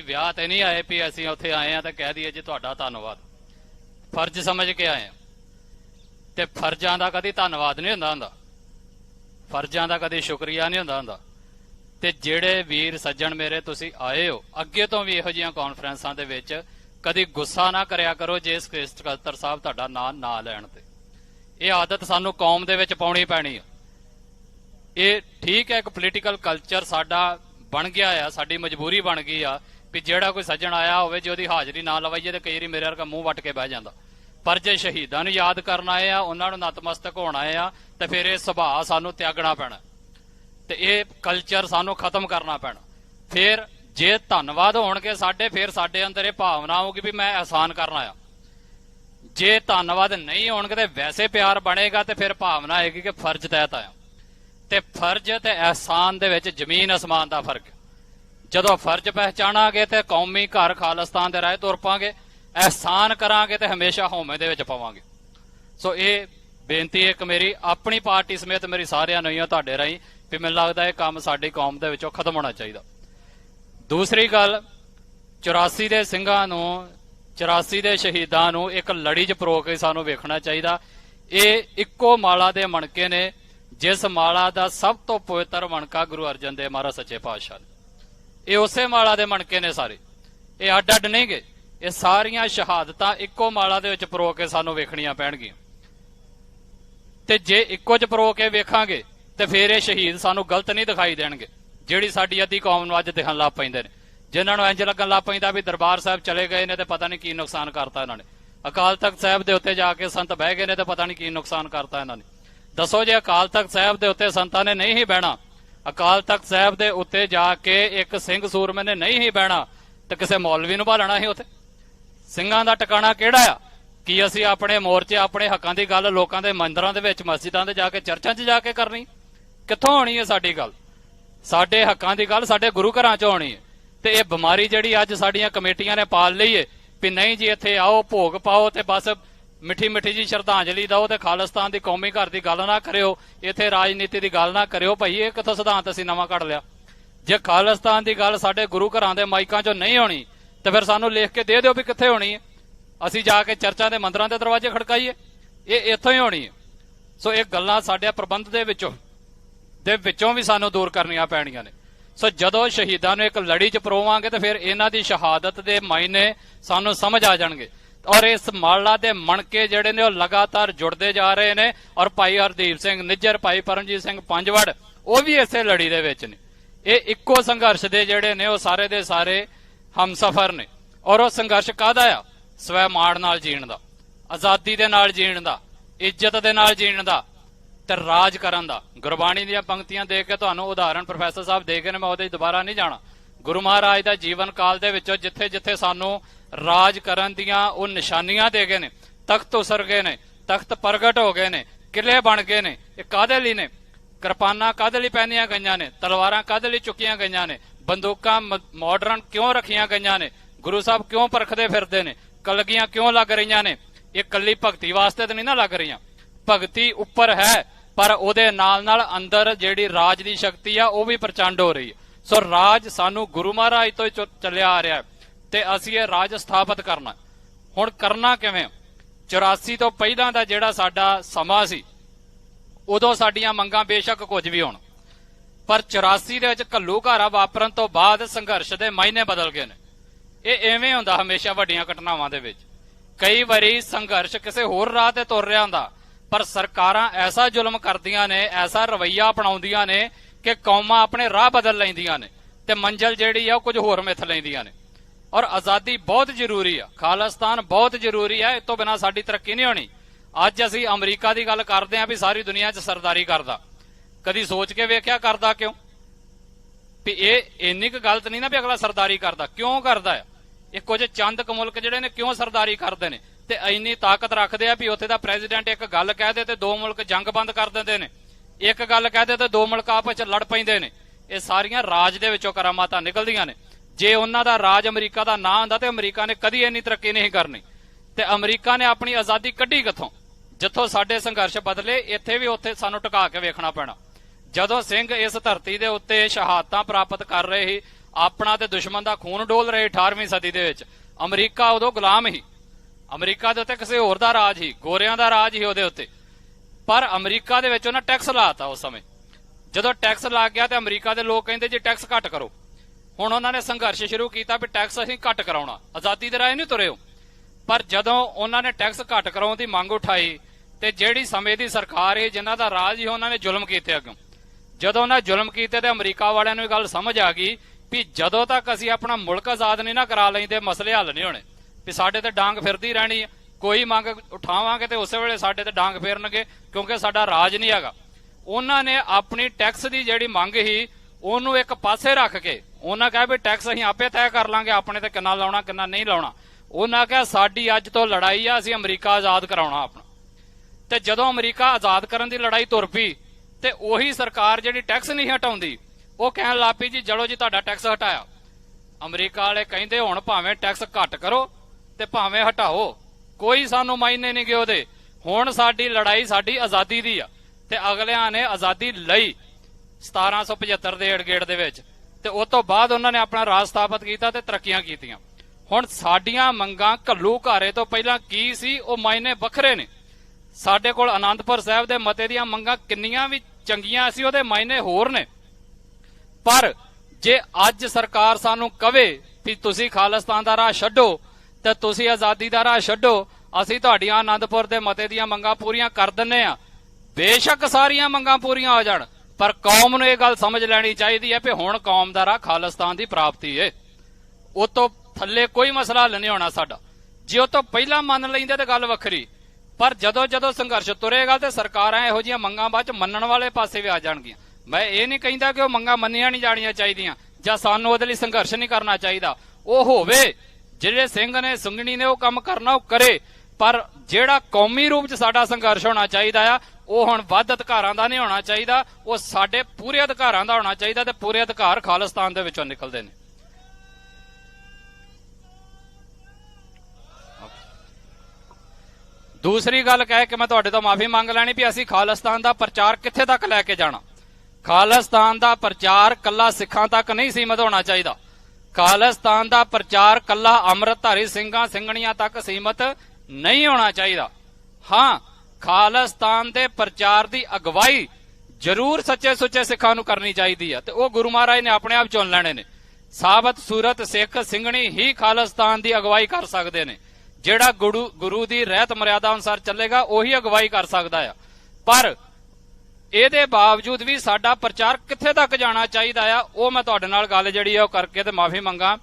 ਵਿਆਹ ਤੇ ਨਹੀਂ ਆਏ ਵੀ ਅਸੀਂ ਉੱਥੇ ਆਏ ਆ ਤਾਂ ਕਹਿ ਦਈਏ ਜੀ ਤੁਹਾਡਾ ਧੰਨਵਾਦ। ਫਰਜ਼ ਸਮਝ ਕੇ ਆਏ ਆ ਤੇ ਫਰਜ਼ਾਂ ਦਾ ਕਦੀ ਧੰਨਵਾਦ ਨਹੀਂ ਹੁੰਦਾ ਹੁੰਦਾ। ਫਰਜ਼ਾਂ ਦਾ ਕਦੀ ਸ਼ੁਕਰੀਆ ਨਹੀਂ ਹੁੰਦਾ ਹੁੰਦਾ। ਤੇ ਜਿਹੜੇ ਵੀਰ ਸੱਜਣ ਮੇਰੇ ਤੁਸੀਂ ਆਏ ਹੋ, ਅੱਗੇ ਤੋਂ ਵੀ ਇਹੋ ਜਿਹੀਆਂ ਕਾਨਫਰੰਸਾਂ ਦੇ ਵਿੱਚ ਕਦੀ ਗੁੱਸਾ ਨਾ ਕਰਿਆ ਕਰੋ ਜੇ ਸਕੱਤਰ ਸਾਹਿਬ ਤੁਹਾਡਾ ਨਾਂ ਨਾ ਲੈਣ ਤੇ। ਇਹ ਆਦਤ ਸਾਨੂੰ ਕੌਮ ਦੇ ਵਿੱਚ ਪਾਉਣੀ ਪੈਣੀ ਆ। ਇਹ ਠੀਕ ਹੈ ਇੱਕ ਪੋਲੀਟੀਕਲ ਕਲਚਰ ਸਾਡਾ ਬਣ ਗਿਆ ਆ, ਸਾਡੀ ਮਜਬੂਰੀ ਬਣ ਗਈ ਆ ਵੀ ਜਿਹੜਾ ਕੋਈ ਸੱਜਣ ਆਇਆ ਹੋਵੇ ਜੇ ਉਹਦੀ ਹਾਜ਼ਰੀ ਨਾ ਲਵਾਈਏ ਤੇ ਕਈ ਵਾਰੀ ਮੇਰੇ ਵਰਗਾ ਮੂੰਹ ਵੱਟ ਕੇ ਬਹਿ ਜਾਂਦਾ। ਪਰ ਜੇ ਸ਼ਹੀਦਾਂ ਨੂੰ ਯਾਦ ਕਰਨ ਆਏ ਆ, ਉਹਨਾਂ ਨੂੰ ਨਤਮਸਤਕ ਹੋਣਾ ਆ, ਤੇ ਫਿਰ ਇਹ ਸੁਭਾਅ ਸਾਨੂੰ ਤਿਆਗਣਾ ਪੈਣਾ। ਤੇ ਇਹ ਕਲਚਰ ਸਾਨੂੰ ਖਤਮ ਕਰਨਾ ਪੈਣਾ। ਫਿਰ ਜੇ ਧੰਨਵਾਦ ਹੋਣਗੇ ਸਾਡੇ, ਫਿਰ ਸਾਡੇ ਅੰਦਰ ਇਹ ਭਾਵਨਾ ਆਊਗੀ ਵੀ ਮੈਂ ਆਸਾਨ ਕਰਨਾ ਆ ਜੇ ਧੰਨਵਾਦ ਨਹੀਂ ਹੋਣਗੇ ਤੇ ਵੈਸੇ ਪਿਆਰ ਬਣੇਗਾ ਤੇ ਫਿਰ ਭਾਵਨਾ ਆਏਗੀ ਕਿ ਫਰਜ਼ ਤੈਅ ਆ ਤੇ ਫਰਜ਼ ਤੇ ਅਹਿਸਾਨ ਦੇ ਵਿੱਚ ਜ਼ਮੀਨ ਅਸਮਾਨ ਦਾ ਫ਼ਰਕ। ਜਦੋਂ ਫਰਜ਼ ਪਹਿਚਾਣਾਂਗੇ ਤੇ ਕੌਮੀ ਘਰ ਖਾਲਿਸਤਾਨ ਦੇ ਰਾਹ ਤੁਰ ਪਾਂਗੇ, ਅਹਿਸਾਨ ਕਰਾਂਗੇ ਤੇ ਹਮੇਸ਼ਾ ਹਉਮੈ ਦੇ ਵਿੱਚ ਪਾਵਾਂਗੇ। ਸੋ ਇਹ ਬੇਨਤੀ ਇੱਕ ਮੇਰੀ, ਆਪਣੀ ਪਾਰਟੀ ਸਮੇਤ ਮੇਰੀ ਸਾਰਿਆਂ ਨੂੰ ਹੀ ਆ ਤੁਹਾਡੇ ਰਾਹੀਂ ਵੀ ਮੈਨੂੰ ਲੱਗਦਾ ਇਹ ਕੰਮ ਸਾਡੀ ਕੌਮ ਦੇ ਵਿੱਚੋਂ ਖਤਮ ਹੋਣਾ ਚਾਹੀਦਾ। ਦੂਸਰੀ ਗੱਲ 84 ਦੇ ਸਿੰਘਾਂ ਨੂੰ 84 ਦੇ ਸ਼ਹੀਦਾਂ ਨੂੰ ਇੱਕ ਲੜੀ 'ਚ ਪਰੋ ਕੇ ਸਾਨੂੰ ਵੇਖਣਾ ਚਾਹੀਦਾ। ਇਹ ਇੱਕੋ ਮਾਲਾ ਦੇ ਮਣਕੇ ਨੇ ਜਿਸ ਮਾਲਾ ਦਾ ਸਭ ਤੋਂ ਪਵਿੱਤਰ ਮਣਕਾ ਗੁਰੂ ਅਰਜਨ ਦੇਵ ਮਹਾਰਾਜ ਸੱਚੇ ਪਾਤਸ਼ਾਹ ਨੇ। ਇਹ ਉਸੇ ਮਾਲਾ ਦੇ ਮਣਕੇ ਨੇ ਸਾਰੇ। ਇਹ ਅੱਡ ਅੱਡ ਨਹੀਂ ਗਏ ਇਹ ਸਾਰੀਆਂ ਸ਼ਹਾਦਤਾਂ ਇੱਕੋ ਮਾਲਾ ਦੇ ਵਿੱਚ ਪਰੋ ਕੇ ਸਾਨੂੰ ਵੇਖਣੀਆਂ ਪੈਣਗੀਆਂ। ਤੇ ਜੇ ਇੱਕੋ ਚ ਪਰੋ ਕੇ ਵੇਖਾਂਗੇ, ਤੇ ਫਿਰ ਇਹ ਸ਼ਹੀਦ ਸਾਨੂੰ ਗਲਤ ਨਹੀਂ ਦਿਖਾਈ ਦੇਣਗੇ, ਜਿਹੜੀ ਸਾਡੀ ਅੱਧੀ ਕੌਮ ਨੂੰ ਅੱਜ ਦਿਖਣ ਲੱਗ ਪੈਂਦੇ ਨੇ। ਜਿਨ੍ਹਾਂ ਨੂੰ ਇੰਜ ਲੱਗਣ ਲੱਗ ਪੈਂਦਾ ਵੀ ਦਰਬਾਰ ਸਾਹਿਬ ਚਲੇ ਗਏ ਨੇ ਤੇ ਪਤਾ ਨਹੀਂ ਕੀ ਨੁਕਸਾਨ ਕਰਤਾ ਇਹਨਾਂ ਨੇ। ਅਕਾਲ ਤਖਤ ਸਾਹਿਬ ਦੇ ਉੱਤੇ ਜਾ ਕੇ ਸੰਤ ਬਹਿ ਗਏ ਨੇ ਤੇ ਪਤਾ ਨਹੀਂ ਕੀ ਨੁਕਸਾਨ ਕਰਤਾ ਇਹਨਾਂ ਨੇ। ਦੱਸੋ ਜੇ ਅਕਾਲ ਤਖਤ ਸਾਹਿਬ ਦੇ ਉੱਤੇ ਸੰਤਾਂ ਨੇ ਨਹੀਂ ਹੀ ਬਹਿਣਾ। ਅਕਾਲ ਤਖਤ ਸਾਹਿਬ ਦੇ ਉੱਤੇ ਜਾ ਕੇ ਇੱਕ ਸਿੰਘ ਸੂਰਮੇ ਨੇ ਨਹੀਂ ਹੀ ਬਹਿਣਾ, ਤੇ ਕਿਸੇ ਮੌਲਵੀ ਨੂੰ ਭਾਲਣਾ ਸੀ ਉੱਥੇ? ਸਿੰਘਾਂ ਦਾ ਟਿਕਾਣਾ ਕਿਹੜਾ ਆ? ਕੀ ਅਸੀਂ ਆਪਣੇ ਮੋਰਚੇ, ਆਪਣੇ ਹੱਕਾਂ ਦੀ ਗੱਲ ਲੋਕਾਂ ਦੇ ਮੰਦਰਾਂ ਦੇ ਵਿੱਚ, ਮਸਜਿਦਾਂ ਦੇ ਜਾ ਕੇ, ਚਰਚਾਂ 'ਚ ਜਾ ਕੇ ਕਰਨੀ? ਕਿੱਥੋਂ ਹੋਣੀ ਹੈ ਸਾਡੀ ਗੱਲ? ਸਾਡੇ ਹੱਕਾਂ ਦੀ ਗੱਲ ਸਾਡੇ ਗੁਰੂ ਘਰਾਂ 'ਚ ਆਉਣੀ ਹੈ ਤੇ ਇਹ ਬਿਮਾਰੀ ਜਿਹੜੀ ਅੱਜ ਸਾਡੀਆਂ ਕਮੇਟੀਆਂ ਨੇ ਪਾਲ ਲਈ ਹੈ ਵੀ ਨਹੀਂ ਜੀ ਇੱਥੇ ਆਓ, ਭੋਗ ਪਾਓ ਤੇ ਬਸ ਮਿੱਠੀ ਮਿੱਠੀ ਜੀ ਸ਼ਰਧਾਂਜਲੀ ਦਿਓ ਤੇ ਖਾਲਿਸਤਾਨ ਦੀ ਕੌਮੀ ਘਰ ਦੀ ਗੱਲ ਨਾ ਕਰਿਓ, ਇੱਥੇ ਰਾਜਨੀਤੀ ਦੀ ਗੱਲ ਨਾ ਕਰਿਓ ਭਾਈ, ਇਹ ਕਿੱਥੋਂ ਸਿਧਾਂਤ ਅਸੀਂ ਨਵਾਂ ਕੱਢ ਲਿਆ। ਜੇ ਖਾਲਿਸਤਾਨ ਦੀ ਗੱਲ ਸਾਡੇ ਗੁਰੂ ਘਰਾਂ ਦੇ ਮਾਈਕਾਂ 'ਚੋਂ ਨਹੀਂ ਹੋਣੀ ਤੇ ਫਿਰ ਸਾਨੂੰ ਲਿਖ ਕੇ ਦੇ ਦਿਓ ਵੀ ਕਿੱਥੇ ਹੋਣੀ ਹੈ। ਅਸੀਂ ਜਾ ਕੇ ਚਰਚਾਂ ਦੇ ਮੰਦਰਾਂ ਦੇ ਦਰਵਾਜ਼ੇ ਖੜਕਾਈਏ, ਇਹ ਇੱਥੋਂ ਹੀ ਹੋਣੀ ਹੈ। ਸੋ ਇਹ ਗੱਲਾਂ ਸਾਡੇ ਪ੍ਰਬੰਧ ਦੇ ਵਿੱਚੋਂ ਦੇ ਵਿੱਚੋਂ ਵੀ ਸਾਨੂੰ ਦੂਰ ਕਰਨੀਆਂ ਪੈਣੀਆਂ ਨੇ। ਸੋ ਜਦੋਂ ਸ਼ਹੀਦਾਂ ਨੂੰ ਇੱਕ ਲੜੀ 'ਚ ਪਰੋਵਾਂਗੇ ਤੇ ਫਿਰ ਇਹਨਾਂ ਦੀ ਸ਼ਹਾਦਤ ਦੇ ਮਾਇਨੇ ਸਾਨੂੰ ਸਮਝ ਆ ਜਾਣਗੇ। ਔਰ ਇਸ ਮਾਲਾ ਦੇ ਮਣਕੇ ਜਿਹੜੇ ਨੇ ਉਹ ਲਗਾਤਾਰ ਜੁੜਦੇ ਜਾ ਰਹੇ ਨੇ। ਔਰ ਭਾਈ ਹਰਦੀਪ ਸਿੰਘ, ਨਿੱਜਰ ਭਾਈ ਪਰਮਜੀਤ ਸਿੰਘ ਪੰਜਵੜ, ਉਹ ਵੀ ਇਸੇ ਲੜੀ ਦੇ ਵਿੱਚ ਨੇ। ਇਹ ਇੱਕੋ ਸੰਘਰਸ਼ ਦੇ ਜਿਹੜੇ ਨੇ ਉਹ ਸਾਰੇ ਦੇ ਸਾਰੇ ਹਮਸਫਰ ਨੇ। ਔਰ ਉਹ ਸੰਘਰਸ਼ ਕਾਹਦਾ ਆ? ਸਵੈ ਮਾਣ ਨਾਲ ਜੀਣ ਦਾ, ਆਜ਼ਾਦੀ ਦੇ ਨਾਲ ਜੀਣ ਦਾ, ਇੱਜ਼ਤ ਦੇ ਨਾਲ ਜੀਣ ਦਾ ਤੇ ਰਾਜ ਕਰਨ ਦਾ। ਗੁਰਬਾਣੀ ਦੀਆਂ ਪੰਕਤੀਆਂ ਦੇਖ ਕੇ ਤੁਹਾਨੂੰ ਉਦਾਹਰਣ ਪ੍ਰੋਫੈਸਰ ਸਾਹਿਬ ਦੇ ਗਏ ਨੇ, ਮੈਂ ਉਹਦੇ ਦੁਬਾਰਾ ਨਹੀਂ ਜਾਣਾ। ਗੁਰੂ ਮਹਾਰਾਜ ਦਾ ਜੀਵਨ ਕਾਲ ਦੇ ਵਿੱਚੋਂ ਜਿੱਥੇ ਜਿੱਥੇ ਸਾਨੂੰ ਰਾਜ ਕਰਨ ਦੀਆਂ ਉਹ ਨਿਸ਼ਾਨੀਆਂ ਦੇ ਗਏ ਨੇ, ਤਖਤ ਉਸਰ ਗਏ ਨੇ, ਤਖਤ ਪ੍ਰਗਟ ਹੋ ਗਏ ਨੇ ਕਿਲੇ ਬਣ ਗਏ ਨੇ, ਇਹ ਕਾਦੇ ਲਈ ਨੇ? ਕਿਰਪਾਨਾਂ ਕਾਦੇ ਲਈ ਪਹਿਨੀਆਂ ਗਈਆਂ ਨੇ? ਤਲਵਾਰਾਂ ਕਾਦੇ ਲਈ ਚੁੱਕੀਆਂ ਗਈਆਂ ਨੇ? ਬੰਦੂਕਾਂ ਮਾਡਰਨ ਕਿਉਂ ਰੱਖੀਆਂ ਗਈਆਂ ਨੇ? ਗੁਰੂ ਸਾਹਿਬ ਕਿਉਂ ਪਰਖਦੇ ਫਿਰਦੇ ਨੇ? ਕਲਗੀਆਂ ਕਿਉਂ ਲੱਗ ਰਹੀਆਂ ਨੇ? ਇਹ ਕੱਲੀ ਭਗਤੀ ਵਾਸਤੇ ਤਾਂ ਨਹੀਂ ਨਾ ਲੱਗ ਰਹੀਆਂ। ਭਗਤੀ ਉੱਪਰ ਹੈ, ਪਰ ਉਹਦੇ ਨਾਲ ਨਾਲ ਅੰਦਰ ਜਿਹੜੀ ਰਾਜ ਦੀ ਸ਼ਕਤੀ ਆ, ਉਹ ਵੀ ਪ੍ਰਚੰਡ ਹੋ ਰਹੀ ਹੈ। ਸੋ ਰਾਜ ਸਾਨੂੰ ਗੁਰੂ ਮਹਾਰਾਜ ਤੋਂ ਹੀ ਚੁ- ਚੱਲਿਆ ਆ ਰਿਹਾ ਹੈ। ਤੇ ਅਸੀਂ ਇਹ ਰਾਜ ਸਥਾਪਿਤ ਕਰਨਾ ਹੁਣ ਕਰਨਾ ਕਿਵੇਂ? 84 ਤੋਂ ਪਹਿਲਾਂ ਦਾ ਜਿਹੜਾ ਸਾਡਾ ਸਮਾਂ ਸੀ, ਉਦੋਂ ਸਾਡੀਆਂ ਮੰਗਾਂ ਬੇਸ਼ੱਕ ਕੁਝ ਵੀ ਹੋਣ। ਪਰ 84 ਦੇ ਵਿੱਚ ਘੱਲੂ ਘਾਰਾ ਵਾਪਰਨ ਤੋਂ ਬਾਅਦ ਸੰਘਰਸ਼ ਦੇ ਮਾਇਨੇ ਬਦਲ ਗਏ ਨੇ। ਇਹ ਐਵੇਂ ਹੁੰਦਾ ਹਮੇਸ਼ਾ ਵੱਡੀਆਂ ਘਟਨਾਵਾਂ ਦੇ ਵਿੱਚ। ਕਈ ਵਾਰੀ ਸੰਘਰਸ਼ ਕਿਸੇ ਹੋਰ ਰਾਹ ਤੇ ਤੁਰ ਰਿਹਾ ਹੁੰਦਾ, ਪਰ ਸਰਕਾਰਾਂ ਐਸਾ ਜ਼ੁਲਮ ਕਰਦੀਆਂ ਨੇ, ਐਸਾ ਰਵਈਆ ਅਪਣਾਉਂਦੀਆਂ ਨੇ ਕਿ ਕੌਮਾਂ ਆਪਣੇ ਰਾਹ ਬਦਲ ਲੈਂਦੀਆਂ ਨੇ ਤੇ ਮੰਜ਼ਲ ਜਿਹੜੀ ਆ ਉਹ ਕੁਝ ਹੋਰ ਮਿੱਥ ਲੈਂਦੀਆਂ ਨੇ। ਔਰ ਆਜ਼ਾਦੀ ਬਹੁਤ ਜ਼ਰੂਰੀ ਆ। ਖਾਲਿਸਤਾਨ ਬਹੁਤ ਜ਼ਰੂਰੀ ਆ। ਇਸ ਤੋਂ ਬਿਨਾ ਸਾਡੀ ਤਰੱਕੀ ਨਹੀਂ ਹੋਣੀ। ਅੱਜ ਅਸੀਂ ਅਮਰੀਕਾ ਦੀ ਗੱਲ ਕਰਦੇ ਆਂ ਵੀ ਸਾਰੀ ਦੁਨੀਆ 'ਚ ਸਰਦਾਰੀ ਕਰਦਾ। ਕਦੀ ਸੋਚ ਕੇ ਵੇਖਿਆ ਕਰਦਾ ਕਿਉਂ? ਵੀ ਇਹ ਇੰਨੀ ਕੁ ਗਲਤ ਨਹੀਂ ਨਾ ਵੀ ਅਗਲਾ ਸਰਦਾਰੀ ਕਰਦਾ। ਕਿਉਂ ਕਰਦਾ ਹੈ ਇਹ ਕੁਝ ਚੰਦ ਕੁ ਮੁਲਕ ਜਿਹੜੇ ਨੇ ਕਿਉਂ ਸਰਦਾਰੀ ਕਰਦੇ ਨੇ? ਤੇ ਇੰਨੀ ਤਾਕਤ ਰੱਖਦੇ ਆ ਵੀ ਉੱਥੇ ਦਾ ਪ੍ਰੈਜ਼ੀਡੈਂਟ ਇੱਕ ਗੱਲ ਕਹਿ ਦੇ ਤੇ ਦੋ ਮੁਲਕ ਜੰਗ ਬੰਦ ਕਰ ਦਿੰਦੇ ਨੇ। ਇੱਕ ਗੱਲ ਕਹਿ ਦੇ ਤੇ ਦੋ ਮੁਲਕ ਆਪਸ ਵਿੱਚ ਲੜ ਪੈਂਦੇ ਨੇ। ਇਹ ਸਾਰੀਆਂ ਰਾਜ ਦੇ ਵਿੱਚੋਂ ਕਰਾਮਾਤਾਂ ਨਿਕਲਦੀਆਂ ਨੇ। ਜੇ ਉਹਨਾਂ ਦਾ ਰਾਜ ਅਮਰੀਕਾ ਦਾ ਨਾਂ ਹੁੰਦਾ ਤੇ ਅਮਰੀਕਾ ਨੇ ਕਦੀ ਇੰਨੀ ਤਰੱਕੀ ਨਹੀਂ ਕਰਨੀ। ਤੇ ਅਮਰੀਕਾ ਨੇ ਆਪਣੀ ਆਜ਼ਾਦੀ ਕੱਢੀ ਕਿੱਥੋਂ? ਜਿੱਥੋਂ ਸਾਡੇ ਸੰਘਰਸ਼ ਬਦਲੇ, ਇੱਥੇ ਵੀ ਉੱਥੇ ਸਾਨੂੰ ਟਿਕਾ ਕੇ ਵੇਖਣਾ ਪੈਣਾ। ਜਦੋਂ ਸਿੰਘ ਇਸ ਧਰਤੀ ਦੇ ਉੱਤੇ ਸ਼ਹਾਦਤਾਂ ਪ੍ਰਾਪਤ ਕਰ ਰਹੇ ਸੀ, ਆਪਣਾ ਤੇ ਦੁਸ਼ਮਣ ਦਾ ਖੂਨ ਡੋਲ ਰਹੇ 18ਵੀਂ ਸਦੀ ਦੇ ਵਿੱਚ, ਅਮਰੀਕਾ ਉਦੋਂ ਗੁਲਾਮ ਹੀ ਅਮਰੀਕਾ ਦੇ ਉੱਤੇ ਕਿਸੇ ਹੋਰ ਦਾ ਰਾਜ ਹੀ ਗੋਰਿਆਂ ਦਾ ਰਾਜ ਹੀ ਉਹਦੇ ਉੱਤੇ। ਪਰ ਅਮਰੀਕਾ ਦੇ ਵਿੱਚ ਉਹਨਾਂ ਟੈਕਸ ਲਾਤਾ ਉਸ ਸਮੇਂ। ਜਦੋਂ ਟੈਕਸ ਲੱਗ ਗਿਆ ਤੇ ਅਮਰੀਕਾ ਦੇ ਲੋਕ ਕਹਿੰਦੇ ਜੀ, ਟੈਕਸ ਘੱਟ ਕਰੋ। ਹੁਣ ਉਹਨਾਂ ਨੇ ਸੰਘਰਸ਼ ਸ਼ੁਰੂ ਕੀਤਾ ਵੀ ਟੈਕਸ ਅਸੀਂ ਘੱਟ ਕਰਾਉਣਾ। ਆਜ਼ਾਦੀ ਦੇ ਰਾਹ ਨਹੀਂ ਤੁਰੇ ਪਰ ਜਦੋਂ ਉਹਨਾਂ ਨੇ ਟੈਕਸ ਘੱਟ ਕਰਾਉਣ ਦੀ ਮੰਗ ਉਠਾਈ, ਤੇ ਜਿਹੜੀ ਸਮੇਂ ਦੀ ਸਰਕਾਰ ਹੈ ਜਿਨ੍ਹਾਂ ਦਾ ਰਾਜ ਹੀ ਉਹਨਾਂ ਨੇ ਜ਼ੁਲਮ ਕੀਤੇ ਅੱਗੇ। ਜਦੋਂ ਉਹਨਾਂ ਜ਼ੁਲਮ ਕੀਤੇ ਤੇ ਅਮਰੀਕਾ ਵਾਲਿਆਂ ਨੂੰ ਇਹ ਗੱਲ ਸਮਝ ਆ ਗਈ ਵੀ ਜਦੋਂ ਤੱਕ ਅਸੀਂ ਆਪਣਾ ਮੁਲਕ ਆਜ਼ਾਦ ਨਹੀਂ ਨਾ ਕਰਾ ਲੈਂਦੇ, ਮਸਲੇ ਹੱਲ ਨਹੀਂ ਹੋਣੇ। ਵੀ ਸਾਡੇ ਤੇ ਡਾਂਗ ਫਿਰਦੀ ਰਹਿਣੀ ਕੋਈ ਮੰਗ ਉਠਾਵਾਂਗੇ ਤੇ ਉਸੇ ਵੇਲੇ ਸਾਡੇ ਤੇ ਡਾਂਗ ਫੇਰਨਗੇ, ਕਿਉਂਕਿ ਸਾਡਾ ਰਾਜ ਨਹੀਂ ਹੈਗਾ। ਉਹਨਾਂ ਨੇ ਆਪਣੀ ਟੈਕਸ ਦੀ ਜਿਹੜੀ ਮੰਗ ਸੀ ਉਹਨੂੰ ਇੱਕ ਪਾਸੇ ਰੱਖ ਕੇ, ਉਹਨਾਂ ਕਿਹਾ ਵੀ ਟੈਕਸ ਅਸੀਂ ਆਪੇ ਤੈਅ ਕਰ ਲਾਂਗੇ, ਆਪਣੇ ਤੇ ਕਿੰਨਾ ਲਾਉਣਾ, ਕਿੰਨਾ ਨਹੀਂ ਲਾਉਣਾ। ਉਹਨਾਂ ਕਿਹਾ, ਸਾਡੀ ਅੱਜ ਤੋਂ ਲੜਾਈ ਆ, ਅਸੀਂ ਅਮਰੀਕਾ ਆਜ਼ਾਦ ਕਰਾਉਣਾ ਆਪਣਾ। ਤੇ ਜਦੋਂ ਅਮਰੀਕਾ ਆਜ਼ਾਦ ਕਰਨ ਦੀ ਲੜਾਈ ਤੁਰ ਪਈ, ਤੇ ਉਹੀ ਸਰਕਾਰ ਜਿਹੜੀ ਟੈਕਸ ਨਹੀਂ ਹਟਾਉਂਦੀ, ਉਹ ਕਹਿਣ ਲੱਗ ਜੀ ਜਲੋ ਜੀ, ਤੁਹਾਡਾ ਟੈਕਸ ਹਟਾਇਆ। ਅਮਰੀਕਾ ਵਾਲੇ ਕਹਿੰਦੇ ਹੁਣ ਭਾਵੇਂ ਟੈਕਸ ਘੱਟ ਕਰੋ ਤੇ ਭਾਵੇਂ ਹਟਾਓ। ਕੋਈ ਸਾਨੂੰ ਮਾਇਨੇ ਨਹੀਂ ਗੇ ਉਹਦੇ। ਹੁਣ ਸਾਡੀ ਲੜਾਈ ਸਾਡੀ ਆਜ਼ਾਦੀ ਦੀ ਆ। ਤੇ ਅਗਲਿਆਂ ਨੇ ਆਜ਼ਾਦੀ ਲਈ 1775 ਦੇ ਏੜਗੇੜ ਦੇ ਵਿੱਚ। ਤੇ ਉਸ ਤੋਂ ਬਾਅਦ ਉਹਨਾਂ ਨੇ ਆਪਣਾ ਰਾਜ ਸਥਾਪਿਤ ਕੀਤਾ ਤੇ ਤਰੱਕੀਆਂ ਕੀਤੀਆਂ। ਹੁਣ ਸਾਡੀਆਂ ਮੰਗਾਂ ਘੱਲੂ ਘਾਰੇ ਤੋਂ ਪਹਿਲਾਂ ਕੀ ਸੀ, ਉਹ ਮਾਇਨੇ ਵੱਖਰੇ ਨੇ। ਸਾਡੇ ਕੋਲ ਆਨੰਦਪੁਰ ਸਾਹਿਬ ਦੇ ਮਤੇ ਦੀਆਂ ਮੰਗਾਂ ਕਿੰਨੀਆਂ ਵੀ ਚੰਗੀਆਂ ਸੀ, ਉਹਦੇ ਮਾਇਨੇ ਹੋਰ ਨੇ। ਪਰ ਜੇ ਅੱਜ ਸਰਕਾਰ ਸਾਨੂੰ ਕਵੇ ਵੀ ਤੁਸੀਂ ਖਾਲਿਸਤਾਨ ਦਾ ਰਾਹ ਛੱਡੋ ਤੇ ਤੁਸੀਂ ਆਜ਼ਾਦੀ ਦਾ ਰਾਹ ਛੱਡੋ, ਅਸੀਂ ਤੁਹਾਡੀਆਂ ਆਨੰਦਪੁਰ ਦੇ ਮਤੇ ਦੀਆਂ ਮੰਗਾਂ ਪੂਰੀਆਂ ਕਰ ਦਿੰਨੇ ਆ ਬੇਸ਼ੱਕ ਸਾਰੀਆਂ ਮੰਗਾਂ ਪੂਰੀਆਂ ਹੋ ਜਾਣ। ਪਰ ਕੌਮ ਨੂੰ ਇਹ ਗੱਲ ਸਮਝ ਲੈਣੀ ਚਾਹੀਦੀ ਹੈ ਕਿ ਹੁਣ ਕੌਮ ਦਾ ਰਾਹ ਖਾਲਿਸਤਾਨ ਦੀ ਪ੍ਰਾਪਤੀ ਏ। ਉਹ ਤੋਂ ਥੱਲੇ ਕੋਈ ਮਸਲਾ ਹੱਲ ਨਹੀਂ ਹੋਣਾ ਸਾਡਾ। ਜੇ ਉਹ ਤੋਂ ਪਹਿਲਾਂ ਮੰਨ ਲੈਂਦੇ ਤੇ ਗੱਲ ਵੱਖਰੀ। ਪਰ ਜਦੋਂ ਜਦੋਂ ਸੰਘਰਸ਼ ਤੁਰੇਗਾ ਤੇ ਸਰਕਾਰਾਂ ਇਹੋ ਜਿਹੀਆਂ ਮੰਗਾਂ ਬਾਅਦ ਚ ਮੰਨਣ ਵਾਲੇ ਪਾਸੇ ਵੀ ਆ ਜਾਣਗੀਆਂ। ਮੈਂ ਇਹ ਨਹੀਂ ਕਹਿੰਦਾ ਕਿ ਉਹ ਮੰਗਾਂ ਮੰਨੀਆਂ ਨਹੀਂ ਜਾਣੀਆਂ ਚਾਹੀਦੀਆਂ ਜਾਂ ਸਾਨੂੰ ਉਹਦੇ ਲਈ ਸੰਘਰਸ਼ ਨਹੀਂ ਕਰਨਾ ਚਾਹੀਦਾ। ਉਹ ਹੋਵੇ, ਜਿਹੜੇ ਸਿੰਘ ਨੇ ਸੁੰਗਣੀ ਨੇ ਉਹ ਕੰਮ ਕਰਨਾ, ਉਹ ਕਰੇ। ਪਰ ਜਿਹੜਾ ਕੌਮੀ ਰੂਪ ਚ ਸਾਡਾ ਸੰਘਰਸ਼ ਹੋਣਾ ਚਾਹੀਦਾ ਆ, ਉਹ ਹੁਣ ਵੱਧ ਅਧਿਕਾਰਾਂ ਦਾ ਨਹੀਂ ਹੋਣਾ ਚਾਹੀਦਾ, ਉਹ ਸਾਡੇ ਪੂਰੇ ਅਧਿਕਾਰਾਂ ਦਾ ਹੋਣਾ ਚਾਹੀਦਾ ਤੇ ਪੂਰੇ ਅਧਿਕਾਰ ਖਾਲਿਸਤਾਨ ਦੇ ਵਿੱਚੋਂ ਨਿਕਲਦੇ ਨੇ। ਦੂਸਰੀ ਗੱਲ ਕਹਿ ਕੇ ਮੈਂ ਤੁਹਾਡੇ ਤੋਂ ਮਾਫੀ ਮੰਗ ਲੈਣੀ ਵੀ ਅਸੀਂ ਖਾਲਿਸਤਾਨ ਦਾ ਪ੍ਰਚਾਰ ਕਿੱਥੇ ਤੱਕ ਲੈ ਕੇ ਜਾਣਾ? ਖਾਲਿਸਤਾਨ ਦਾ ਪ੍ਰਚਾਰ ਕੱਲਾ ਸਿੱਖਾਂ ਤੱਕ ਨਹੀਂ ਸੀਮਤ ਹੋਣਾ ਚਾਹੀਦਾ। ਖਾਲਿਸਤਾਨ ਦਾ ਪ੍ਰਚਾਰ ਕੱਲਾ ਅੰਮ੍ਰਿਤਧਾਰੀ ਸਿੰਘਾਂ, ਸਿੰਘਣੀਆਂ ਤੱਕ ਸੀਮਤ ਨਹੀਂ ਹੋਣਾ ਚਾਹੀਦਾ। ਹਾਂ, ਖਾਲਿਸਤਾਨ ਦੇ ਪ੍ਰਚਾਰ ਦੀ ਅਗਵਾਈ ਜ਼ਰੂਰ ਸੱਚੇ ਸੁੱਚੇ ਸਿੱਖਾਂ ਨੂੰ ਕਰਨੀ ਚਾਹੀਦੀ ਹੈ ਤੇ ਉਹ ਗੁਰੂ ਮਹਾਰਾਜ ਨੇ ਆਪਣੇ ਆਪ ਚੁਣ ਲੈਣੇ ਨੇ। ਸਾਬਤ, ਸੂਰਤ, ਸਿੱਖ, ਸਿੰਘਣੀ ਹੀ ਖਾਲਿਸਤਾਨ ਦੀ ਅਗਵਾਈ ਕਰ ਸਕਦੇ ਨੇ। ਜਿਹੜਾ ਗੁਰੂ ਗੁਰੂ ਦੀ ਰਹਿਤ ਮਰਿਆਦਾ ਅਨੁਸਾਰ ਚੱਲੇਗਾ, ਉਹੀ ਅਗਵਾਈ ਕਰ ਸਕਦਾ ਆ। ਪਰ ਇਹਦੇ ਬਾਵਜੂਦ ਵੀ ਸਾਡਾ ਪ੍ਰਚਾਰ ਕਿੱਥੇ ਤੱਕ ਜਾਣਾ ਚਾਹੀਦਾ ਆ, ਉਹ ਮੈਂ ਤੁਹਾਡੇ ਨਾਲ ਗੱਲ ਜਿਹੜੀ ਆ ਉਹ ਕਰਕੇ ਤੇ ਮਾਫੀ ਮੰਗਾ।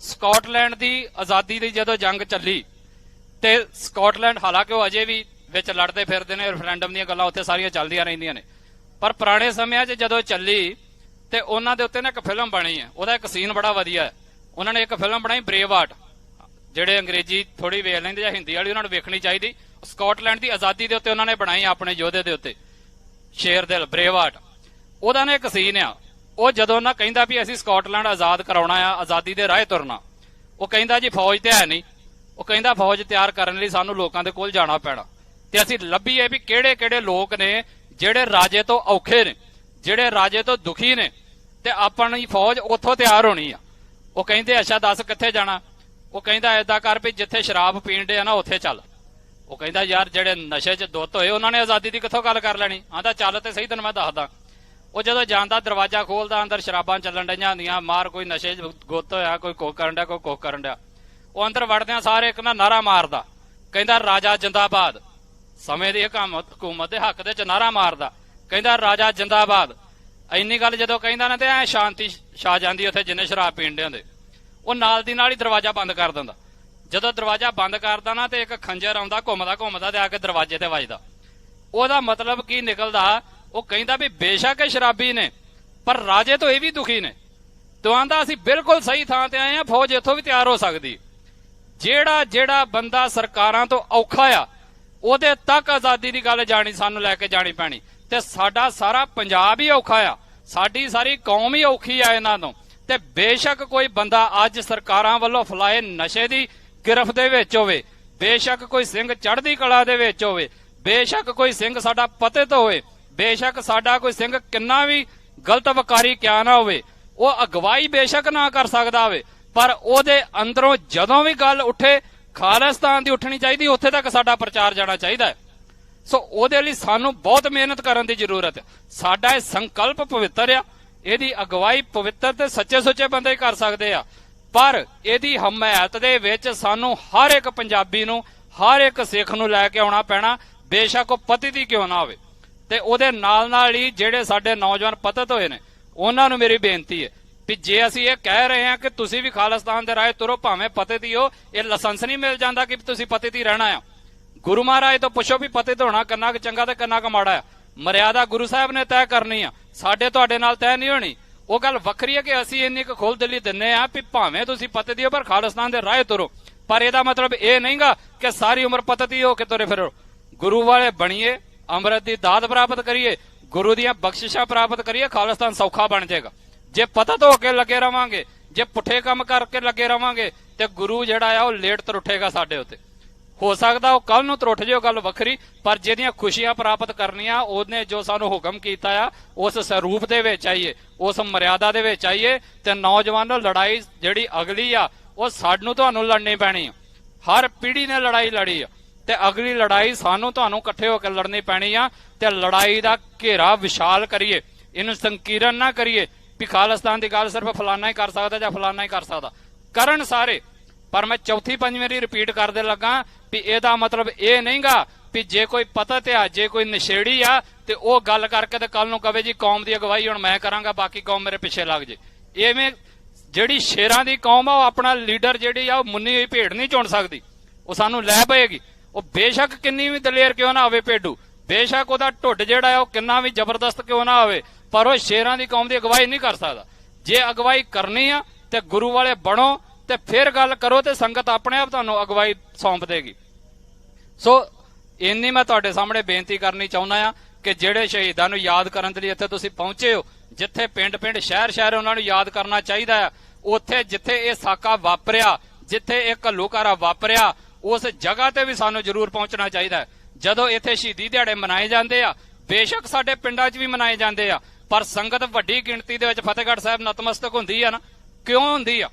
ਸਕਾਟਲੈਂਡ ਦੀ ਆਜ਼ਾਦੀ ਦੀ ਜਦੋਂ ਜੰਗ ਚੱਲੀ ਤੇ ਸਕਾਟਲੈਂਡ ਹਾਲਾਂਕਿ ਉਹ ਅਜੇ ਵੀ ਵਿੱਚ ਲੜਦੇ ਫਿਰਦੇ ਨੇ ਰੈਫਰੈਂਡਮ ਦੀਆਂ ਗੱਲਾਂ ਉੱਥੇ ਸਾਰੀਆਂ ਚੱਲਦੀਆਂ ਰਹਿੰਦੀਆਂ ਨੇ। ਪਰ ਪੁਰਾਣੇ ਸਮਿਆਂ 'ਚ ਜਦੋਂ ਚੱਲੀ ਤੇ ਉਹਨਾਂ ਦੇ ਉੱਤੇ ਨਾ ਇੱਕ ਫਿਲਮ ਬਣੀ ਹੈ, ਉਹਦਾ ਇੱਕ ਸੀਨ ਬੜਾ ਵਧੀਆ ਹੈ। ਉਹਨਾਂ ਨੇ ਇੱਕ ਫਿਲਮ ਬਣਾਈ ਬ੍ਰੇਵ ਜਿਹੜੇ ਅੰਗਰੇਜ਼ੀ ਥੋੜੀ ਵੇਖ ਲੈਂਦੇ ਜਾਂ ਹਿੰਦੀ ਵਾਲੀ, ਉਹਨਾਂ ਨੂੰ ਵੇਖਣੀ ਚਾਹੀਦੀ। ਸਕਾਟਲੈਂਡ ਦੀ ਆਜ਼ਾਦੀ ਦੇ ਉੱਤੇ ਉਹਨਾਂ ਨੇ ਬਣਾਈ ਆਪਣੇ ਯੋਧੇ ਦੇ ਉੱਤੇ, ਸ਼ੇਰ ਦਿਲ ਬ੍ਰੇਵਾਰਟ ਉਹਦਾ ਨਾ ਇੱਕ ਸੀਨ ਆ, ਉਹ ਜਦੋਂ ਨਾ ਕਹਿੰਦਾ ਵੀ ਅਸੀਂ ਸਕਾਟਲੈਂਡ ਆਜ਼ਾਦ ਕਰਾਉਣਾ ਆ, ਆਜ਼ਾਦੀ ਦੇ ਰਾਹ ਤੁਰਨਾ, ਉਹ ਕਹਿੰਦਾ ਜੀ ਫੌਜ ਤੇ ਹੈ ਨਹੀਂ। ਉਹ ਕਹਿੰਦਾ ਫੌਜ ਤਿਆਰ ਕਰਨ ਲਈ ਸਾਨੂੰ ਲੋਕਾਂ ਦੇ ਕੋਲ ਜਾਣਾ ਪੈਣਾ। ਤੇ ਅਸੀਂ ਲੱਭੀਏ ਵੀ ਕਿਹੜੇ ਕਿਹੜੇ ਲੋਕ ਨੇ ਜਿਹੜੇ ਰਾਜੇ ਤੋਂ ਔਖੇ ਨੇ, ਜਿਹੜੇ ਰਾਜੇ ਤੋਂ ਦੁਖੀ ਨੇ, ਤੇ ਆਪਣੀ ਫੌਜ ਉੱਥੋਂ ਤਿਆਰ ਹੋਣੀ ਆ। ਉਹ ਕਹਿੰਦੇ, ਅੱਛਾ, ਦੱਸ ਕਿੱਥੇ ਜਾਣਾ? ਉਹ ਕਹਿੰਦਾ ਐਦਾਂ ਕਰ ਵੀ ਜਿੱਥੇ ਸ਼ਰਾਬ ਪੀਣ ਪੀਂਦੇ ਆ ਨਾ, ਉੱਥੇ ਚੱਲ। ਉਹ ਕਹਿੰਦਾ, ਯਾਰ, ਜਿਹੜੇ ਨਸ਼ੇ 'ਚ ਦੁੱਤ ਹੋਏ, ਉਹਨਾਂ ਨੇ ਆਜ਼ਾਦੀ ਦੀ ਕਿੱਥੋਂ ਗੱਲ ਕਰ ਲੈਣੀ? ਆਂਦਾ ਚੱਲ ਤੇ ਸਹੀ, ਤੈਨੂੰ ਮੈਂ ਦੱਸਦਾ। ਉਹ ਜਦੋਂ ਜਾਂਦਾ, ਦਰਵਾਜ਼ਾ ਖੋਲਦਾ, ਅੰਦਰ ਸ਼ਰਾਬਾਂ ਚੱਲਣ ਡਈਆਂ ਹੁੰਦੀਆਂ, ਮਾਰ ਕੋਈ ਨਸ਼ੇ 'ਚ ਗੁੱਤ ਹੋਇਆ, ਕੋਈ ਕੋਕ ਕਰਨ ਡਿਆ, ਕੋਈ ਕੋਕ ਕਰਨ ਡਿਆ। ਉਹ ਅੰਦਰ ਵੜਦਿਆਂ ਸਾਰੇ ਇੱਕ ਨਾ ਨਾਰਾ ਮਾਰਦਾ। ਕਹਿੰਦਾ, ਰਾਜਾ ਜਿੰਦਾਬਾਦ। ਸਮੇਂ ਦੀ ਹਕੂਮਤ ਹਕੂਮਤ ਦੇ ਹੱਕ ਦੇ ਚ ਨਾਰਾ ਮਾਰਦਾ। ਕਹਿੰਦਾ, ਰਾਜਾ ਜਿੰਦਾਬਾਦ। ਇੰਨੀ ਗੱਲ ਜਦੋਂ ਕਹਿੰਦਾ ਨਾ ਤੇ ਐ ਸ਼ਾਂਤੀ ਛਾ ਜਾਂਦੀ ਉੱਥੇ ਜਿੰਨੇ ਸ਼ਰਾਬ ਪੀਣ ਦੇ। ਹੁੰਦੇ ਉਹ ਨਾਲ ਦੀ ਨਾਲ ਹੀ ਦਰਵਾਜ਼ਾ ਬੰਦ ਕਰ ਦਿੰਦਾ। ਜਦੋਂ ਦਰਵਾਜ਼ਾ ਬੰਦ ਕਰਦਾ ਨਾ ਤੇ ਇੱਕ ਖੰਜਰ ਆਉਂਦਾ, ਘੁੰਮਦਾ ਘੁੰਮਦਾ ਤੇ ਆ ਕੇ ਦਰਵਾਜ਼ੇ ਤੇ ਵੱਜਦਾ। ਉਹਦਾ ਮਤਲਬ ਕੀ ਨਿਕਲਦਾ? ਉਹ ਕਹਿੰਦਾ ਵੀ ਬੇਸ਼ੱਕ ਇਹ ਸ਼ਰਾਬੀ ਨੇ, ਪਰ ਰਾਜੇ ਤੋਂ ਇਹ ਵੀ ਦੁਖੀ ਨੇ। ਤੋਂ ਆਂਦਾ, ਅਸੀਂ ਬਿਲਕੁਲ ਸਹੀ ਥਾਂ ਤੇ ਆਏ ਆ ਫੌਜ ਇੱਥੋਂ ਵੀ ਤਿਆਰ ਹੋ ਸਕਦੀ ਜਿਹੜਾ ਜਿਹੜਾ ਬੰਦਾ ਸਰਕਾਰਾਂ ਤੋਂ ਔਖਾ ਆ, ਉਹਦੇ ਤੱਕ ਆਜ਼ਾਦੀ ਦੀ ਗੱਲ ਜਾਣੀ, ਸਾਨੂੰ ਲੈ ਕੇ ਜਾਣੀ ਪੈਣੀ। ਤੇ ਸਾਡਾ ਸਾਰਾ ਪੰਜਾਬ ਹੀ ਔਖਾ ਆ। ਸਾਡੀ ਸਾਰੀ ਕੌਮ ਹੀ ਔਖੀ ਆ ਇਹਨਾਂ ਤੋਂ। ਤੇ ਬੇਸ਼ੱਕ ਕੋਈ ਬੰਦਾ ਅੱਜ ਸਰਕਾਰਾਂ ਵੱਲੋਂ ਫਲਾਏ ਨਸ਼ੇ ਦੀ ਗਿਰਫਤ ਦੇ ਵਿੱਚ ਹੋਵੇ, ਬੇਸ਼ੱਕ ਕੋਈ ਸਿੰਘ ਚੜ੍ਹਦੀ ਕਲਾ ਦੇ ਵਿੱਚ ਹੋਵੇ, ਬੇਸ਼ੱਕ ਕੋਈ ਸਿੰਘ ਸਾਡਾ ਪਤਿਤ ਹੋਵੇ, ਬੇਸ਼ੱਕ ਸਾਡਾ ਕੋਈ ਸਿੰਘ ਕਿੰਨਾ ਵੀ ਗਲਤ ਵਕਾਰੀ ਕਿਆ ਨਾ ਹੋਵੇ, ਉਹ ਅਗਵਾਈ ਬੇਸ਼ੱਕ ਨਾ ਕਰ ਸਕਦਾ ਹੋਵੇ। ਪਰ ਉਹਦੇ ਅੰਦਰੋਂ ਜਦੋਂ ਵੀ ਗੱਲ ਉੱਠੇ, ਖਾਲਿਸਤਾਨ ਦੀ ਉੱਠਣੀ ਚਾਹੀਦੀ, ਉੱਥੇ ਤੱਕ ਸਾਡਾ ਪ੍ਰਚਾਰ ਜਾਣਾ ਚਾਹੀਦਾ ਹੈ। ਸੋ ਉਹਦੇ ਲਈ ਸਾਨੂੰ ਬਹੁਤ ਮਿਹਨਤ ਕਰਨ ਦੀ ਜ਼ਰੂਰਤ ਹੈ। ਸਾਡਾ ਇਹ ਸੰਕਲਪ ਪਵਿੱਤਰ ਆ। ਇਹਦੀ ਅਗਵਾਈ ਪਵਿੱਤਰ ਤੇ ਸੱਚੇ ਸੁੱਚੇ ਬੰਦੇ ਹੀ ਕਰ ਸਕਦੇ ਆ। ਪਰ ਇਹਦੀ ਹਮਾਇਤ ਦੇ ਵਿੱਚ ਸਾਨੂੰ ਹਰ ਇੱਕ ਪੰਜਾਬੀ ਨੂੰ, ਹਰ ਇੱਕ ਸਿੱਖ ਨੂੰ ਲੈ ਕੇ ਆਉਣਾ ਪੈਣਾ। ਬੇਸ਼ੱਕ ਉਹ ਪਤਿਤ ਹੀ ਕਿਉਂ ਨਾ ਹੋਵੇ। ਤੇ ਉਹਦੇ ਨਾਲ ਨਾਲ ਹੀ ਜਿਹੜੇ ਸਾਡੇ ਨੌਜਵਾਨ ਪਤਤ ਹੋਏ ਨੇ, ਉਹਨਾਂ ਨੂੰ ਮੇਰੀ ਬੇਨਤੀ ਹੈ ਵੀ ਜੇ ਅਸੀਂ ਇਹ ਕਹਿ ਰਹੇ ਹਾਂ ਕਿ ਤੁਸੀਂ ਵੀ ਖਾਲਿਸਤਾਨ ਦੇ ਰਾਹ ਤੁਰੋ, ਭਾਵੇਂ ਪਤੇ ਦੀ ਹੋ, ਇਹ ਲਾਇਸੈਂਸ ਨਹੀਂ ਮਿਲ ਜਾਂਦਾ ਕਿ ਤੁਸੀਂ ਪਤੇ ਦੀ ਰਹਿਣਾ ਆ। ਗੁਰੂ ਮਹਾਰਾਜ ਤੋਂ ਪੁੱਛੋ ਵੀ ਪਤੇ ਹੋਣਾ ਕਿੰਨਾ ਕੁ ਚੰਗਾ ਤੇ ਕਿੰਨਾ ਕੁ ਮਾੜਾ ਆ। ਮਰਿਆਦਾ ਗੁਰੂ ਸਾਹਿਬ ਨੇ ਤੈਅ ਕਰਨੀ ਆ। ਸਾਡੇ ਤੁਹਾਡੇ ਨਾਲ ਤੈਅ ਨਹੀਂ ਹੋਣੀ। ਉਹ ਗੱਲ ਵੱਖਰੀ ਹੈ ਕਿ ਅਸੀਂ ਇੰਨੀ ਕੁ ਖੁੱਲ ਦਿਲੀ ਦਿੰਨੇ ਆ ਵੀ ਭਾਵੇਂ ਤੁਸੀਂ ਪਤੇ ਦੀ ਹੋ, ਪਰ ਖਾਲਿਸਤਾਨ ਦੇ ਰਾਹ ਤੁਰੋ। ਪਰ ਇਹਦਾ ਮਤਲਬ ਇਹ ਨਹੀਂਗਾ ਕਿ ਸਾਰੀ ਉਮਰ ਪਤਤੀ ਹੋ ਕੇ ਤੁਰੇ ਫਿਰੋ। ਗੁਰੂ ਵਾਲੇ ਬਣੀਏ, ਅੰਮ੍ਰਿਤ ਦੀ ਦਾਤ ਪ੍ਰਾਪਤ ਕਰੀਏ, ਗੁਰੂ ਦੀਆਂ ਬਖਸ਼ਿਸ਼ਾਂ ਪ੍ਰਾਪਤ ਕਰੀਏ, ਖਾਲਿਸਤਾਨ ਸੌਖਾ ਬਣ ਜਾਏਗਾ। ਜੇ ਪਤਤ ਧੋ ਕੇ ਲੱਗੇ ਰਵਾਂਗੇ, ਜੇ ਪੁੱਠੇ ਕੰਮ ਕਰਕੇ ਲੱਗੇ ਰਵਾਂਗੇ, ਤੇ ਗੁਰੂ ਜਿਹੜਾ ਆ, ਉਹ ਲੇਟ ਤਰੁੱਠੇਗਾ ਸਾਡੇ ਉੱਤੇ। ਹੋ ਸਕਦਾ ਉਹ ਕੱਲ ਨੂੰ ਤਰੁੱਠ ਜਿਓ ਗੱਲ ਵੱਖਰੀ, ਪਰ ਜਿਹਦੀਆਂ ਖੁਸ਼ੀਆਂ ਪ੍ਰਾਪਤ ਕਰਨੀਆਂ, ਉਹਨੇ ਜੋ ਸਾਨੂੰ ਹੁਕਮ ਕੀਤਾ ਆ, ਉਸ ਸਰੂਪ ਦੇ ਵਿੱਚ ਆਈਏ, ਉਸ ਮਰਿਆਦਾ ਦੇ ਵਿੱਚ ਆਈਏ, ਤੇ ਨੌਜਵਾਨੋ ਲੜਾਈ ਜਿਹੜੀ ਅਗਲੀ ਆ, ਉਹ ਸਾਨੂੰ ਤੁਹਾਨੂੰ ਲੜਨੀ ਪੈਣੀ ਆ। ਹਰ ਪੀੜ੍ਹੀ ਨੇ ਲੜਾਈ ਲੜੀ ਆ, ਤੇ ਅਗਲੀ ਲੜਾਈ ਸਾਨੂੰ ਤੁਹਾਨੂੰ ਇਕੱਠੇ ਹੋ ਕੇ ਲੜਨੀ ਪੈਣੀ ਆ, ਤੇ ਲੜਾਈ ਦਾ ਘੇਰਾ ਵਿਸ਼ਾਲ ਕਰੀਏ, ਇਹਨੂੰ ਸੰਕੀਰਨ ਨਾ ਕਰੀਏ ਵੀ ਖਾਲਿਸਤਾਨ ਦੀ ਗੱਲ ਸਿਰਫ ਫਲਾਨਾ ਹੀ ਕਰ ਸਕਦਾ ਜਾਂ ਫਲਾਨਾ ਹੀ ਕਰ ਸਕਦਾ। ਕਰਨ ਸਾਰੇ, ਪਰ ਮੈਂ ਚੌਥੀ ਪੰਜਵੀਂ ਵਾਰੀ ਰਿਪੀਟ ਕਰਦੇ ਲੱਗਾ ਵੀ ਇਹਦਾ ਮਤਲਬ ਇਹ ਨਹੀਂਗਾ ਵੀ ਜੇ ਕੋਈ ਪਤਾ ਤੇ ਆ, ਜੇ ਕੋਈ ਨਸ਼ੇੜੀ ਆ, ਤੇ ਉਹ ਗੱਲ ਕਰਕੇ ਤੇ ਕੱਲ ਨੂੰ ਕਵੇ ਜੀ ਕੌਮ ਦੀ ਅਗਵਾਈ ਹੁਣ ਮੈਂ ਕਰਾਂਗਾ, ਬਾਕੀ ਕੌਮ ਮੇਰੇ ਪਿੱਛੇ ਲੱਗ ਜੇ। ਐਵੇਂ ਜਿਹੜੀ ਸ਼ੇਰਾਂ ਦੀ ਕੌਮ ਆ, ਉਹ ਆਪਣਾ ਲੀਡਰ ਜਿਹੜੀ ਆ, ਉਹ ਮੁੰਨੀ ਹੋਈ ਭੇਡ ਨਹੀਂ ਚੁਣ ਸਕਦੀ। ਉਹ ਸਾਨੂੰ ਲੈ ਪਏਗੀ। ਉਹ ਬੇਸ਼ੱਕ ਕਿੰਨੀ ਵੀ ਦਲੇਰ ਕਿਉਂ ਨਾ ਹੋਵੇ ਭੇਡੂ। ਬੇਸ਼ੱਕ ਉਹਦਾ ਢੁੱਡ ਜਿਹੜਾ ਆ ਉਹ ਕਿੰਨਾ ਵੀ ਜ਼ਬਰਦਸਤ ਕਿਉਂ ਨਾ ਹੋਵੇ, ਪਰ ਉਹ ਸ਼ੇਰਾਂ ਦੀ ਕੌਮ ਦੀ ਅਗਵਾਈ ਨਹੀਂ ਕਰ ਸਕਦਾ। ਜੇ ਅਗਵਾਈ ਕਰਨੀ ਆ, ਤੇ ਗੁਰੂ ਵਾਲੇ ਬਣੋ, ਤੇ ਫਿਰ ਗੱਲ ਕਰੋ ਤੇ ਸੰਗਤ ਆਪਣੇ ਆਪ ਤੁਹਾਨੂੰ ਅਗਵਾਈ ਸੌਂਪ ਦੇਗੀ। ਸੋ, ਇੰਨੀ ਮੈਂ ਤੁਹਾਡੇ ਸਾਹਮਣੇ ਬੇਨਤੀ ਕਰਨੀ ਚਾਹੁੰਦਾ ਆ ਕਿ ਜਿਹੜੇ ਸ਼ਹੀਦਾਂ ਨੂੰ ਯਾਦ ਕਰਨ ਦੇ ਲਈ ਇੱਥੇ ਤੁਸੀਂ ਪਹੁੰਚੇ ਹੋ, ਜਿੱਥੇ ਪਿੰਡ-ਪਿੰਡ, ਸ਼ਹਿਰ-ਸ਼ਹਿਰ ਉਹਨਾਂ ਨੂੰ ਯਾਦ ਕਰਨਾ ਚਾਹੀਦਾ ਆ ਉੱਥੇ ਜਿੱਥੇ ਇਹ ਸਾਕਾ ਵਾਪਰਿਆ, ਜਿੱਥੇ ਇਹ ਘੱਲੂਕਾਰਾ ਵਾਪਰਿਆ, ਉਸ ਜਗ੍ਹਾ ਤੇ ਵੀ ਸਾਨੂੰ ਜ਼ਰੂਰ ਪਹੁੰਚਣਾ ਚਾਹੀਦਾ ਹੈ। ਜਦੋਂ ਇੱਥੇ ਸ਼ਹੀਦੀ ਦਿਹਾੜੇ ਮਨਾਏ ਜਾਂਦੇ ਆ, ਬੇਸ਼ੱਕ ਸਾਡੇ ਪਿੰਡਾਂ 'ਚ ਵੀ ਮਨਾਏ ਜਾਂਦੇ ਆ, ਪਰ ਸੰਗਤ ਵੱਡੀ ਗਿਣਤੀ ਦੇ ਵਿੱਚ ਫਤਿਹਗੜ੍ਹ ਸਾਹਿਬ ਨਤਮਸਤਕ ਹੁੰਦੀ ਆ ਨਾ, ਕਿਉਂ ਹੁੰਦੀ ਆ?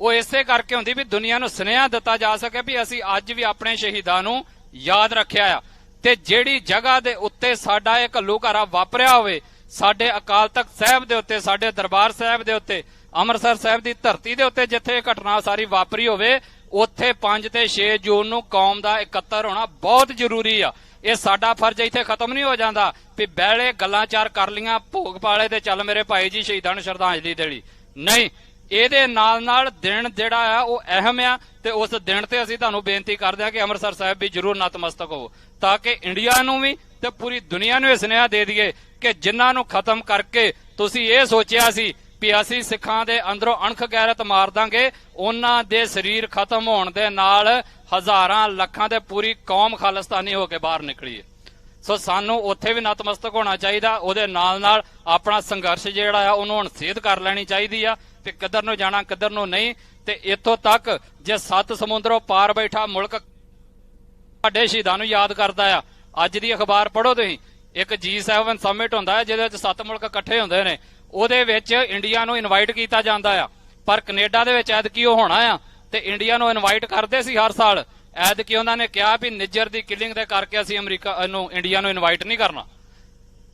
ਉਹ ਇਸੇ ਕਰਕੇ ਹੁੰਦੀ ਵੀ ਦੁਨੀਆ ਨੂੰ ਸੁਨੇਹਾ ਦਿੱਤਾ ਜਾ ਸਕੇ ਵੀ ਅਸੀਂ ਅੱਜ ਵੀ ਆਪਣੇ ਸ਼ਹੀਦਾਂ ਨੂੰ ਯਾਦ ਰੱਖਿਆ ਆ। ਤੇ ਜਿਹੜੀ ਜਗ੍ਹਾ ਦੇ ਉੱਤੇ ਸਾਡਾ ਇਹ ਘੱਲੂਘਾਰਾ ਵਾਪਰਿਆ ਹੋਵੇ, ਸਾਡੇ ਅਕਾਲ ਤਖਤ ਸਾਹਿਬ ਦੇ ਉੱਤੇ, ਸਾਡੇ ਦਰਬਾਰ ਸਾਹਿਬ ਦੇ ਉੱਤੇ, ਅੰਮ੍ਰਿਤਸਰ ਸਾਹਿਬ ਦੀ ਧਰਤੀ ਦੇ ਉੱਤੇ ਜਿੱਥੇ ਇਹ ਘਟਨਾ ਸਾਰੀ ਵਾਪਰੀ ਹੋਵੇ ਉੱਥੇ 5 ਤੇ 6 ਜੂਨ ਨੂੰ ਕੌਮ ਦਾ ਇਕੱਤਰ ਹੋਣਾ ਬਹੁਤ ਜ਼ਰੂਰੀ ਆ। ਇਹ ਸਾਡਾ ਫਰਜ਼ ਇੱਥੇ ਖਤਮ ਨਹੀਂ ਹੋ ਜਾਂਦਾ ਵੀ ਬਹਿਲੇ ਗੱਲਾਂ ਚਾਰ ਕਰ ਲੀਆਂ ਭੋਗ ਪਾਲੇ ਤੇ ਚੱਲ ਮੇਰੇ ਭਾਈ ਜੀ ਸ਼ਹੀਦਾਂ ਨੂੰ ਸ਼ਰਧਾਂਜਲੀ ਦੇਣੀ। ਨਹੀਂ, ਇਹਦੇ ਨਾਲ ਨਾਲ ਦਿਨ ਜਿਹੜਾ ਆ, ਉਹ ਅਹਿਮ ਆ ਤੇ ਉਸ ਦਿਨ ਤੇ ਅਸੀਂ ਤੁਹਾਨੂੰ ਬੇਨਤੀ ਕਰਦੇ ਆ ਕਿ ਅੰਮ੍ਰਿਤਸਰ ਸਾਹਿਬ ਵੀ ਜ਼ਰੂਰ ਨਤਮਸਤਕ ਹੋਵੋ, ਤਾਂ ਕਿ ਇੰਡੀਆ ਨੂੰ ਵੀ ਤੇ ਪੂਰੀ ਦੁਨੀਆ ਨੂੰ ਇਹ ਸੁਨੇਹਾ ਦੇ ਦਈਏ ਕਿ ਜਿਨ੍ਹਾਂ ਨੂੰ ਖਤਮ ਕਰਕੇ ਤੁਸੀਂ ਇਹ ਸੋਚਿਆ ਸੀ ਵੀ ਅਸੀਂ ਸਿੱਖਾਂ ਦੇ ਅੰਦਰੋਂ ਅਣਖ ਗੈਰਤ ਮਾਰ ਦਾਂਗੇ, ਉਹਨਾਂ ਦੇ ਸਰੀਰ ਖਤਮ ਹੋਣ ਦੇ ਨਾਲ ਹਜ਼ਾਰਾਂ ਲੱਖਾਂ ਦੇ ਪੂਰੀ ਕੌਮ ਖਾਲਿਸਤਾਨੀ ਹੋ ਕੇ ਬਾਹਰ ਨਿਕਲੀ ਹੈ। ਸੋ ਸਾਨੂੰ ਉੱਥੇ ਵੀ ਨਤਮਸਤਕ ਹੋਣਾ ਚਾਹੀਦਾ, ਉਹਦੇ ਨਾਲ ਨਾਲ ਆਪਣਾ ਸੰਘਰਸ਼ ਜਿਹੜਾ ਆ, ਉਹਨੂੰ ਹੁਣ ਕਰ ਲੈਣੀ ਚਾਹੀਦੀ ਆ ਤੇ ਕਿੱਧਰ ਨੂੰ ਜਾਣਾ, ਕਿੱਧਰ ਨੂੰ ਨਹੀਂ। ਤੇ ਇੱਥੋਂ ਤੱਕ ਜੇ ਸੱਤ ਸਮੁੰਦਰੋਂ ਪਾਰ ਬੈਠਾ ਮੁਲਕ ਸਾਡੇ ਸ਼ਹੀਦਾਂ ਨੂੰ ਯਾਦ ਕਰਦਾ ਆ, ਅੱਜ ਦੀ ਅਖਬਾਰ ਪੜ੍ਹੋ ਤੁਸੀਂ, ਇੱਕ G7 ਸਮਿਟ ਹੁੰਦਾ ਹੈ, ਜਿਹਦੇ ਵਿੱਚ ਸੱਤ ਮੁਲਕ ਇਕੱਠੇ ਹੁੰਦੇ ਨੇ। ਉਹਦੇ ਵਿੱਚ ਇੰਡੀਆ ਨੂੰ ਇਨਵਾਈਟ ਕੀਤਾ ਜਾਂਦਾ ਆ। ਪਰ ਕੈਨੇਡਾ ਦੇ ਵਿੱਚ ਐਦਕੀ ਉਹ ਹੋਣਾ ਆ ਤੇ ਇੰਡੀਆ ਨੂੰ ਇਨਵਾਈਟ ਕਰਦੇ ਸੀ ਹਰ ਸਾਲ। ਐਤਕੀ ਉਹਨਾਂ ਨੇ ਕਿਹਾ ਵੀ ਨਿੱਜਰ ਦੀ ਕਿਲਿੰਗ ਦੇ ਕਰਕੇ ਅਸੀਂ ਅਮਰੀਕਾ ਨੂੰ ਇੰਡੀਆ ਨੂੰ ਇਨਵਾਈਟ ਨਹੀਂ ਕਰਨਾ।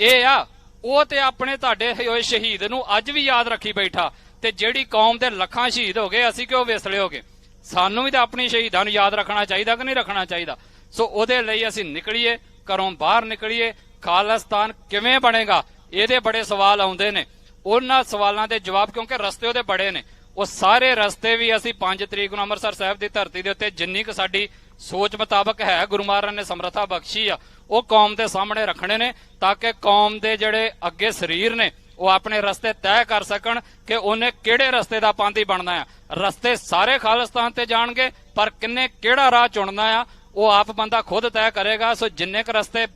ਇਹ ਆ, ਉਹ ਤੇ ਆਪਣੇ ਤੁਹਾਡੇ ਹੋਏ ਸ਼ਹੀਦ ਨੂੰ ਅੱਜ ਵੀ ਯਾਦ ਰੱਖੀ ਬੈਠਾ ਤੇ ਜਿਹੜੀ ਕੌਮ ਦੇ ਲੱਖਾਂ ਸ਼ਹੀਦ ਹੋ ਗਏ, ਅਸੀਂ ਕਿਉਂ ਵਿਸਲੇ ਹੋ ਗਏ? ਸਾਨੂੰ ਵੀ ਤਾਂ ਆਪਣੀ ਸ਼ਹੀਦਾਂ ਨੂੰ ਯਾਦ ਰੱਖਣਾ ਚਾਹੀਦਾ ਕਿ ਨਹੀਂ ਰੱਖਣਾ ਚਾਹੀਦਾ? ਸੋ ਉਹਦੇ ਲਈ ਅਸੀਂ ਨਿਕਲੀਏ, ਘਰੋਂ ਬਾਹਰ ਨਿਕਲੀਏ। ਖਾਲਿਸਤਾਨ ਕਿਵੇਂ ਬਣੇਗਾ? ਇਹਦੇ ਬੜੇ ਸਵਾਲ ਆਉਂਦੇ ਨੇ। ਉਹਨਾਂ ਸਵਾਲਾਂ ਦੇ ਜਵਾਬ ਕਿਉਂਕਿ ਰਸਤੇ ਉਹਦੇ ਬੜੇ ਨੇ। ਉਹ ਸਾਰੇ ਰਸਤੇ ਵੀ ਅਸੀਂ 5 ਤਰੀਕ ਨੂੰ ਅੰਮ੍ਰਿਤਸਰ ਸਾਹਿਬ ਦੀ ਧਰਤੀ ਦੇ ਉੱਤੇ ਜਿੰਨੀ ਕੁ ਸਾਡੀ ਸੋਚ ਮੁਤਾਬਕ ਹੈ, ਗੁਰੂ ਮਹਾਰਾਜ ਨੇ ਸਮਰੱਥਾ ਬਖਸ਼ੀ ਆ, ਉਹ ਕੌਮ ਦੇ ਸਾਹਮਣੇ ਰੱਖਣੇ ਨੇ ਤਾਂ ਕਿ ਕੌਮ ਦੇ ਜਿਹੜੇ ਅੱਗੇ ਸਰੀਰ ਨੇ, ਉਹ ਆਪਣੇ ਰਸਤੇ ਤੈਅ ਕਰ ਸਕਣ ਕਿ ਉਹਨੇ ਕਿਹੜੇ ਰਸਤੇ ਦਾ ਪਾਂਤੀ ਬਣਨਾ ਆ। ਰਸਤੇ ਸਾਰੇ ਖਾਲਿਸਤਾਨ ਤੇ ਜਾਣਗੇ, ਪਰ ਕਿੰਨੇ ਕਿਹੜਾ ਰਾਹ ਚੁਣਨਾ ਆ, ਉਹ ਆਪ ਬੰਦਾ ਖੁਦ ਤੈਅ ਕਰੇਗਾ। ਸੋ ਜਿੰਨੇ ਕ ਰਸਤੇ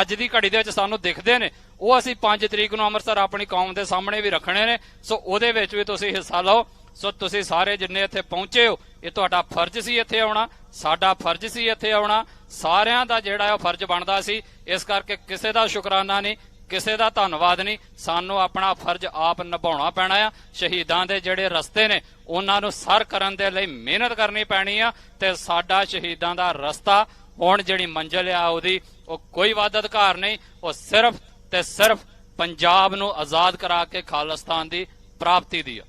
ਅੱਜ ਦੀ ਘੜੀ ਦੇ ਵਿੱਚ ਸਾਨੂੰ ਦਿਖਦੇ ਨੇ ਉਹ ਅਸੀਂ 5 ਤਰੀਕ ਨੂੰ ਅੰਮ੍ਰਿਤਸਰ ਆਪਣੀ ਕੌਮ ਦੇ ਸਾਹਮਣੇ ਵੀ ਰੱਖਣੇ ਨੇ। ਸੋ ਉਹਦੇ ਵਿੱਚ ਵੀ ਤੁਸੀਂ ਹਿੱਸਾ ਲਓ। ਸੋ ਤੁਸੀਂ ਸਾਰੇ ਜਿੰਨੇ ਇੱਥੇ ਪਹੁੰਚੇ ਹੋ, ਇਹ ਤੁਹਾਡਾ ਫਰਜ਼ ਸੀ ਇੱਥੇ ਆਉਣਾ, ਸਾਡਾ ਫਰਜ਼ ਸੀ ਇੱਥੇ ਆਉਣਾ। ਸਾਰਿਆਂ ਦਾ ਜਿਹੜਾ ਉਹ ਫਰਜ਼ ਬਣਦਾ ਸੀ, ਇਸ ਕਰਕੇ ਕਿਸੇ ਦਾ ਸ਼ੁਕਰਾਨਾ ਨਹੀਂ, ਕਿਸੇ ਦਾ ਧੰਨਵਾਦ ਨਹੀਂ। ਸਾਨੂੰ ਆਪਣਾ ਫਰਜ਼ ਆਪ ਨਿਭਾਉਣਾ ਪੈਣਾ ਆ। ਸ਼ਹੀਦਾਂ ਦੇ ਜਿਹੜੇ ਰਸਤੇ ਨੇ, ਉਹਨਾਂ ਨੂੰ ਸਰ ਕਰਨ ਦੇ ਲਈ ਮਿਹਨਤ ਕਰਨੀ ਪੈਣੀ ਆ ਤੇ ਸਾਡਾ ਸ਼ਹੀਦਾਂ ਦਾ ਰਸਤਾ, ਹੁਣ ਜਿਹੜੀ ਮੰਜ਼ਿਲ ਆ ਉਹਦੀ, ਉਹ ਕੋਈ ਵਾਅਦਾ ਅਧਿਕਾਰ ਨਹੀਂ, ਉਹ ਸਿਰਫ ਤੇ ਸਿਰਫ ਪੰਜਾਬ ਨੂੰ ਆਜ਼ਾਦ ਕਰਾ ਕੇ ਖਾਲਿਸਤਾਨ ਦੀ ਪ੍ਰਾਪਤੀ ਦੀ ਹੈ